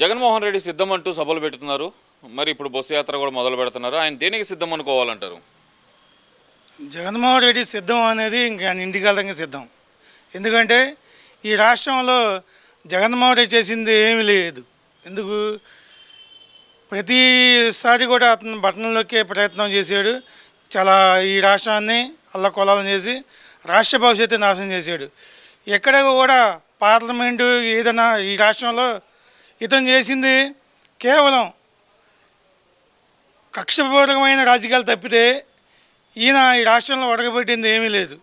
జగన్మోహన్ రెడ్డి సిద్ధం అంటూ సభలు పెడుతున్నారు. మరి ఇప్పుడు బస్సు యాత్ర కూడా మొదలు పెడుతున్నారు. ఆయన దేనికి సిద్ధం అనుకోవాలంటారు? జగన్మోహన్ రెడ్డి సిద్ధం అనేది ఇంకా ఆయన సిద్ధం. ఎందుకంటే ఈ రాష్ట్రంలో జగన్మోహన్ రెడ్డి చేసింది ఏమీ లేదు. ఎందుకు? ప్రతిసారి కూడా అతను బట్టనలోకే ప్రయత్నం చేశాడు. చాలా ఈ రాష్ట్రాన్ని అల్లకొల్లాలం చేసి రాష్ట్ర భవిష్యత్తు నాశనం చేశాడు. ఎక్కడ కూడా పార్లమెంటు ఏదైనా ఈ రాష్ట్రంలో ఇతను చేసింది కేవలం కక్షపూర్వకమైన రాజకీయాలు తప్పితే ఈయన ఈ రాష్ట్రంలో ఒడగబెట్టింది ఏమీ లేదు.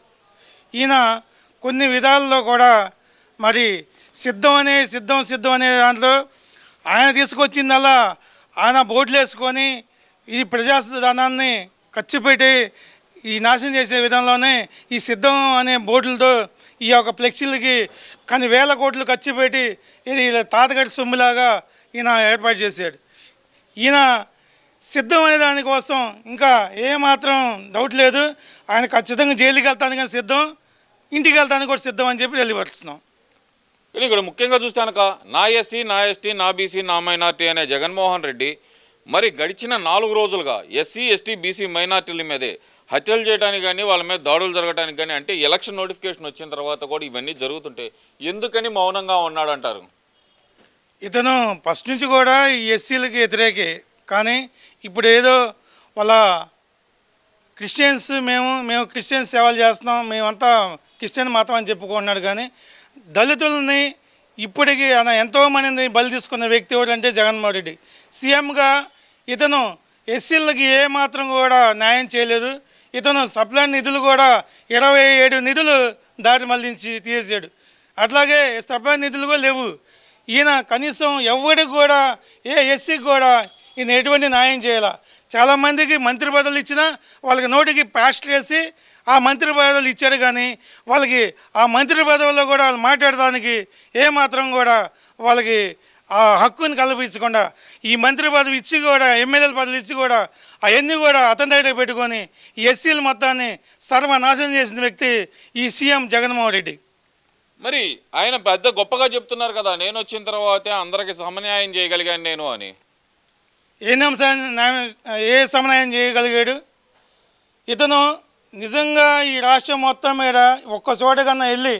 ఈయన కొన్ని విధాల్లో కూడా మరి సిద్ధం అనే సిద్ధం సిద్ధం అనే దాంట్లో ఆయన తీసుకొచ్చిందల్లా ఆయన బోర్డులు వేసుకొని ఇది ప్రజాధనాన్ని ఖర్చు పెట్టి ఈ నాశనం చేసే విధంలోనే ఈ సిద్ధం అనే బోర్డులతో ఈ యొక్క ఫ్లెక్సీలకి కానీ వేల కోట్లు ఖర్చు పెట్టి ఇది ఇలా తాతగారి సొమ్ములాగా ఈయన ఏర్పాటు చేశాడు. ఈయన సిద్ధం అనే దానికోసం ఇంకా ఏమాత్రం డౌట్ లేదు. ఆయన ఖచ్చితంగా జైలుకి వెళ్తానికి కానీ సిద్ధం. ఇంటికి వెళ్తానికి కూడా సిద్ధం అని చెప్పి తెలియపరుస్తున్నాం. ఇక్కడ ముఖ్యంగా చూస్తానక నా ఎస్సీ నా ఎస్టీ నా బీసీ నా మైనార్టీ అనే జగన్మోహన్ రెడ్డి మరి గడిచిన నాలుగు రోజులుగా ఎస్సీ ఎస్టీ బీసీ మైనార్టీల మీదే హత్యలు చేయడానికి కానీ వాళ్ళ మీద దాడులు జరగడానికి కానీ అంటే ఎలక్షన్ నోటిఫికేషన్ వచ్చిన తర్వాత కూడా ఇవన్నీ జరుగుతుంటాయి ఎందుకని మౌనంగా ఉన్నాడంటారు? ఇతను ఫస్ట్ నుంచి కూడా ఈ ఎస్సీలకి వ్యతిరేకే. కానీ ఇప్పుడు ఏదో వాళ్ళ క్రిస్టియన్స్ మేము మేము క్రిస్టియన్ సేవలు చేస్తున్నాం మేమంతా క్రిస్టియన్ మాత్రం అని చెప్పుకున్నాడు కానీ దళితుల్ని ఇప్పటికీ ఆయన ఎంతో మందిని బలి తీసుకున్న వ్యక్తి ఎవరంటే జగన్మోహన్ రెడ్డి. సీఎంగా ఇతను ఎస్సీలకి ఏమాత్రం కూడా న్యాయం చేయలేదు. ఇతను సప్లాన్ నిధులు కూడా ఇరవై ఏడు నిధులు దారి మళ్ళించి తీసేశాడు. అట్లాగే సప్లాన్ నిధులు కూడా లేవు. ఈయన కనీసం ఎవరికి కూడా ఏ ఎస్సీకి కూడా ఈయన ఎటువంటి న్యాయం చేయాల? చాలామందికి మంత్రి పదవులు ఇచ్చినా వాళ్ళకి నోటికి పాస్టర్ వేసి ఆ మంత్రి పదవులు ఇచ్చాడు కానీ వాళ్ళకి ఆ మంత్రి పదవుల్లో కూడా వాళ్ళు మాట్లాడడానికి ఏమాత్రం కూడా వాళ్ళకి ఆ హక్కుని కల్పించకుండా ఈ మంత్రి పదవి ఇచ్చి కూడా ఎమ్మెల్యేల పదవులు ఇచ్చి కూడా అవన్నీ కూడా అతని దగ్గర పెట్టుకొని ఈ ఎస్సీల మొత్తాన్ని సర్వనాశనం చేసిన వ్యక్తి ఈ సీఎం జగన్మోహన్ రెడ్డి. మరి ఆయన పెద్ద గొప్పగా చెప్తున్నారు కదా నేను వచ్చిన తర్వాతే అందరికి సమన్యాయం చేయగలిగాను నేను అని. ఏ ఏ సమన్వయం చేయగలిగాడు? ఇతను నిజంగా ఈ రాష్ట్రం మొత్తం మీద ఒక్క చోట కన్నా వెళ్ళి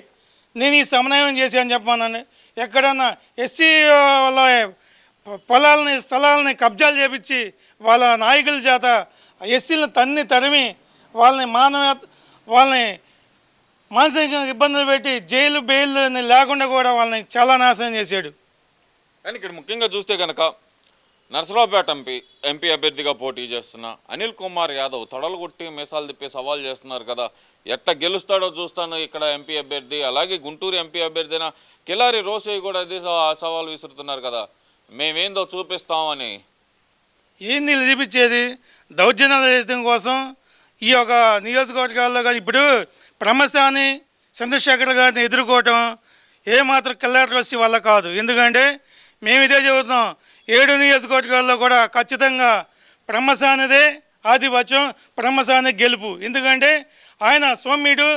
నేను ఈ సమన్వయం చేశాను చెప్పమన్నాను. ఎక్కడన్నా ఎస్సీ వాళ్ళ పొలాలని స్థలాలని కబ్జాలు చేపించి వాళ్ళ నాయకుల చేత ఎస్సీలను తన్ని తరిమి వాళ్ళని మానవ వాళ్ళని మానసిక ఇబ్బందులు పెట్టి జైలు బెయిల్ లేకుండా కూడా వాళ్ళని చాలా నాశనం చేశాడు. కానీ ఇక్కడ ముఖ్యంగా చూస్తే కనుక నర్సరావుపేట ఎంపీ ఎంపీ అభ్యర్థిగా పోటీ చేస్తున్న అనిల్ కుమార్ యాదవ్ తొడలు కొట్టి మీసాలు తిప్పి సవాల్ చేస్తున్నారు కదా. ఎట్ట గెలుస్తాడో చూస్తాను ఇక్కడ ఎంపీ అభ్యర్థి అలాగే గుంటూరు ఎంపీ అభ్యర్థిన కిలారి రోసయ్య కూడా అది సవా- సవాల్ విసురుతున్నారు కదా. మేమేందో చూపిస్తామని. ఏంది వీళ్ళు చూపించేది దౌర్జన్యాలు చేయడం కోసం ఈ యొక్క నియోజకవర్గాల్లో కానీ ఇప్పుడు బ్రహ్మస్థాని చంద్రశేఖర్ గారిని ఎదుర్కోవటం ఏమాత్రం కల్లాటర్ వచ్చి వల్ల కాదు. ఎందుకంటే మేము ఇదే చెబుతున్నాం ఏడు నియోజకవర్గాల్లో కూడా ఖచ్చితంగా బ్రహ్మస్థానిదే ఆధిపత్యం బ్రహ్మస్థాని గెలుపు. ఎందుకంటే ఆయన సోమ్యుడు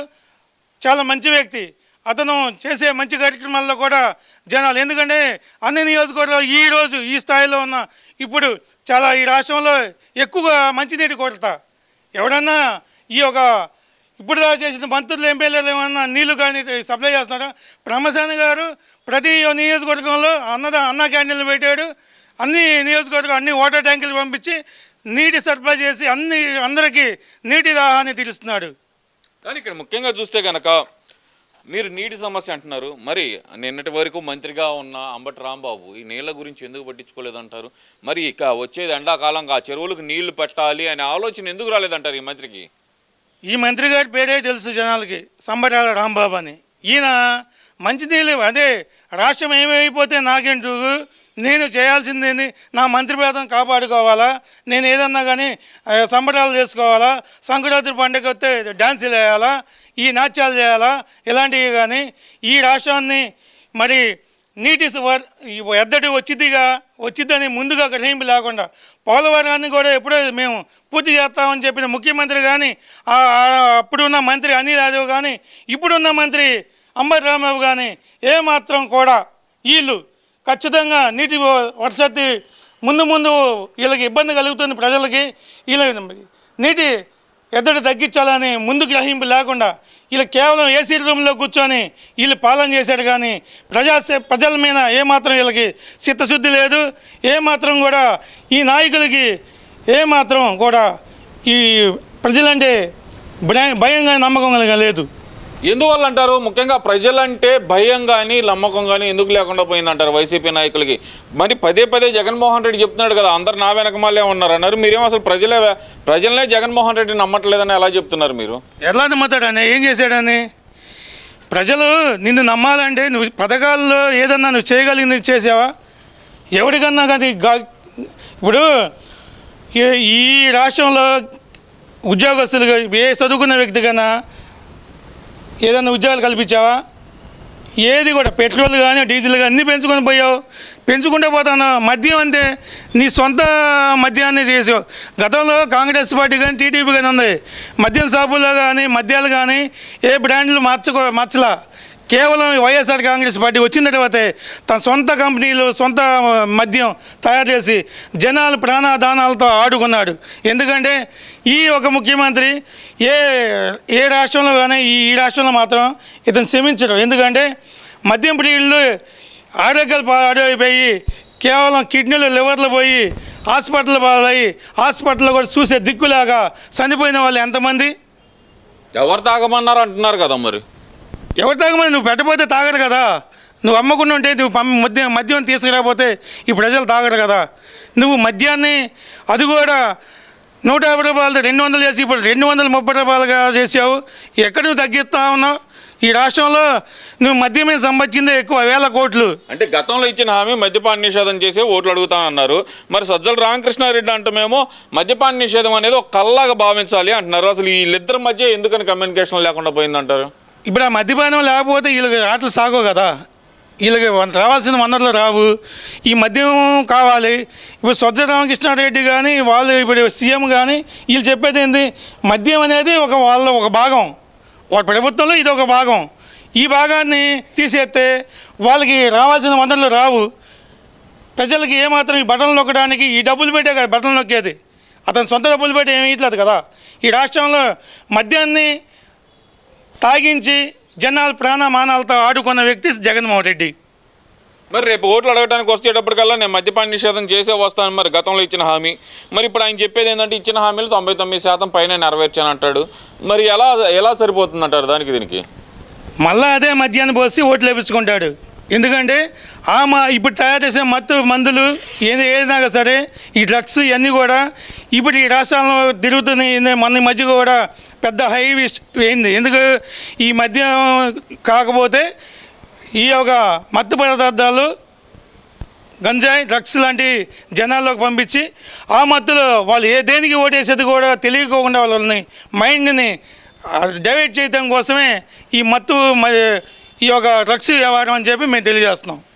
చాలా మంచి వ్యక్తి. అతను చేసే మంచి కార్యక్రమాల్లో కూడా జనాలు. ఎందుకంటే అన్ని నియోజకవర్గాలు ఈ రోజు ఈ స్థాయిలో ఉన్న ఇప్పుడు చాలా ఈ రాష్ట్రంలో ఎక్కువగా మంచినీటి కొరత. ఎవడన్నా ఈ యొక్క ఇప్పుడు దాకా చేసిన మంత్రులు ఎమ్మెల్యేలు ఏమన్నా నీళ్ళు కానీ సప్లై చేస్తున్నారా? బ్రహ్మసేన గారు ప్రతి నియోజకవర్గంలో అన్నద అన్న క్యాంటీన్లు పెట్టాడు. అన్ని నియోజకవర్గం అన్ని వాటర్ ట్యాంకులు పంపించి నీటి సరఫరా చేసి అన్ని అందరికీ నీటి దాహాన్ని తీరుస్తున్నాడు. కానీ ఇక్కడ ముఖ్యంగా చూస్తే కనుక మీరు నీటి సమస్య అంటున్నారు. మరి నిన్నటి వరకు మంత్రిగా ఉన్న అంబటి రాంబాబు ఈ నీళ్ళ గురించి ఎందుకు పట్టించుకోలేదంటారు? మరి ఇక వచ్చేది ఎండాకాలంగా ఆ చెరువులకు నీళ్ళు పెట్టాలి అనే ఆలోచన ఎందుకు రాలేదంటారు ఈ మంత్రికి? ఈ మంత్రి గారి పేరే తెలుసు జనాలకి సంబరాల రాంబాబు అని. ఈయన మంచినీళ్ళు అదే రాష్ట్రం ఏమైపోతే నాకెందుకు నేను చేయాల్సిందేంది? నా మంత్రి పదం కాపాడుకోవాలా? నేను ఏదన్నా కానీ సంబరాలు చేసుకోవాలా? సంక్రాంతి పండుగ వస్తే డ్యాన్సులు వేయాలా ఈ నాట్యాలు చేయాలా? ఇలాంటివి కానీ ఈ రాష్ట్రాన్ని మరి నీటి ఎద్దటి వచ్చిద్దిగా వచ్చిద్దని ముందుగా గ్రహింపు లేకుండా పోలవరాన్ని కూడా ఎప్పుడో మేము పూర్తి చేస్తామని చెప్పిన ముఖ్యమంత్రి కానీ అప్పుడున్న మంత్రి అనిల్ యాదవ్ కానీ ఇప్పుడున్న మంత్రి అంబటి రాంబాబు కానీ ఏమాత్రం కూడా వీళ్ళు ఖచ్చితంగా నీటి వసతి ముందు ముందు వీళ్ళకి ఇబ్బంది కలుగుతుంది ప్రజలకి. వీళ్ళ నీటి ఎద్దడి తగ్గించాలని ముందు గ్రహింపు లేకుండా వీళ్ళు కేవలం ఏసీ రూమ్లో కూర్చొని వీళ్ళు పాలన చేశారు కానీ ప్రజా ప్రజల మీద ఏమాత్రం వీళ్ళకి చిత్తశుద్ధి లేదు. ఏమాత్రం కూడా ఈ నాయకులకి ఏమాత్రం కూడా ఈ ప్రజలంటే భయ- భయంగా నమ్మకం లేదు ఎందువల్ల అంటారు? ముఖ్యంగా ప్రజలంటే భయం కానీ నమ్మకం కానీ ఎందుకు లేకుండా పోయిందంటారు వైసీపీ నాయకులకి. మరి పదే పదే జగన్మోహన్ రెడ్డి చెప్తున్నాడు కదా అందరు నా వెనకమాలే ఉన్నారు అన్నారు. మీరేమో అసలు ప్రజలే ప్రజలనే జగన్మోహన్ రెడ్డి నమ్మట్లేదని ఎలా చెప్తున్నారు మీరు? ఎలా నమ్ముతాడని ఏం చేశాడని ప్రజలు నిన్ను నమ్మాలంటే నువ్వు పథకాల్లో ఏదన్నా నువ్వు చేయగలిగింది చేసావా? ఎవరికన్నా కానీ ఇప్పుడు ఈ- ఈ రాష్ట్రంలో ఉద్యోగస్తులుగా ఏ చదువుకున్న వ్యక్తి కన్నా ఏదైనా ఉద్యోగాలు కల్పించావా? ఏది కూడా పెట్రోల్ కానీ డీజిల్ కానీ అన్నీ పెంచుకొని పోయావు. పెంచుకుంటే పోతాను? మద్యం అంటే నీ సొంత మద్యాన్ని చేసావు. గతంలో కాంగ్రెస్ పార్టీ కానీ టీడీపీ కానీ ఉంది. మద్యం షాపుల్లో కానీ మద్యాలు కానీ ఏ బ్రాండ్లు మార్చుకో మార్చలా? కేవలం వైఎస్ఆర్ కాంగ్రెస్ పార్టీ వచ్చిన తర్వాతే తన సొంత కంపెనీలు సొంత మద్యం తయారు చేసి జనాలు ప్రాణాదానాలతో ఆడుకున్నాడు. ఎందుకంటే ఈ ఒక ముఖ్యమంత్రి ఏ ఏ రాష్ట్రంలో కానీ ఈ ఈ రాష్ట్రంలో మాత్రం ఇతను శ్రమించడం ఎందుకంటే మద్యం ప్రియులు ఆరోగ్యాలు పాడైపోయి కేవలం కిడ్నీలు లివర్లు పోయి హాస్పిటల్ పాలయ్యి హాస్పిటల్లో కూడా చూసే దిక్కులాగా చనిపోయిన వాళ్ళు ఎంతమంది? ఎవరు తాగమన్నారు అంటున్నారు కదా మరి? ఎవరు తాగమని? నువ్వు పెట్టబోతే తాగరు కదా. నువ్వు అమ్మకుండా ఉంటే నువ్వు మద్యం మద్యం తీసుకురాకపోతే ఈ ప్రజలు తాగరు కదా. నువ్వు మద్యాన్ని అది కూడా నూట యాభై రూపాయలు రెండు వందలు చేసి ఇప్పుడు రెండు వందల ముప్పై రూపాయలుగా చేసావు. ఎక్కడ నువ్వు తగ్గిస్తా ఉన్నావు? ఈ రాష్ట్రంలో నువ్వు మద్యమే సంబంధించిందే సంపాదించిందే ఎక్కువ వేల కోట్లు. అంటే గతంలో ఇచ్చిన హామీ మద్యపాన నిషేధం చేసి ఓట్లు అడుగుతానన్నారు మరి సజ్జల రామకృష్ణారెడ్డి అంటమేమో మద్యపాన నిషేధం అనేది ఒక కల్లాగా భావించాలి అంటున్నారు. అసలు వీళ్ళిద్దరి మధ్య ఎందుకని కమ్యూనికేషన్ లేకుండా పోయిందంటారు? ఇప్పుడు ఆ మద్యపానం లేకపోతే వీళ్ళకి ఆటలు సాగవు కదా. వీళ్ళకి రావాల్సిన వనరులు రావు. ఈ మద్యం కావాలి. ఇప్పుడు స్వచ్ఛ రామకృష్ణారెడ్డి కానీ వాళ్ళు ఇప్పుడు సీఎం కానీ వీళ్ళు చెప్పేది ఏంది? మద్యం అనేది ఒక వాళ్ళ ఒక భాగం. వాళ్ళ ప్రభుత్వంలో ఇది ఒక భాగం. ఈ భాగాన్ని తీసేస్తే వాళ్ళకి రావాల్సిన వనరులు రావు. ప్రజలకి ఏమాత్రం ఈ బట్టలు నొక్కడానికి ఈ డబ్బులు పెట్టే కదా బట్టలు నొక్కేది. అతను సొంత డబ్బులు పెట్టి ఏమీ ఇట్లేదు కదా. ఈ రాష్ట్రంలో మద్యాన్ని తాగించి జనాల ప్రాణమానాలతో ఆడుకున్న వ్యక్తి జగన్మోహన్ రెడ్డి. మరి రేపు ఓట్లు అడగడానికి వచ్చేటప్పటికల్లా నేను మద్యపాన నిషేధం చేసే వస్తాను మరి గతంలో ఇచ్చిన హామీ. మరి ఇప్పుడు ఆయన చెప్పేది ఏంటంటే ఇచ్చిన హామీలు తొంభై తొమ్మిది శాతం పైన నెరవేర్చాను అంటాడు. మరి ఎలా ఎలా సరిపోతుంది అంటారు దానికి దీనికి? మళ్ళా అదే మద్యాన్ని పోసి ఓట్లు వేపించుకుంటాడు. ఎందుకంటే ఆ మా ఇప్పుడు తయారు చేసే మత్తు మందులు ఏది ఏదైనా సరే ఈ డ్రగ్స్ ఇవన్నీ కూడా ఇప్పుడు ఈ రాష్ట్రాల్లో తిరుగుతున్నాయి. మన మధ్య కూడా పెద్ద హై అయింది ఎందుకు ఈ మద్యం కాకపోతే ఈ యొక్క మత్తు పదార్థాలు గంజాయి డ్రగ్స్ లాంటి జనాల్లోకి పంపించి ఆ మత్తులో వాళ్ళు ఏ దేనికి ఓటేసేది కూడా తెలియకోకుండా వాళ్ళని మైండ్ని డైవర్ట్ చేయడం కోసమే ఈ మత్తు ఈ యొక్క డ్రగ్స్ వ్యవహారం అని చెప్పి మేము తెలియజేస్తున్నాం.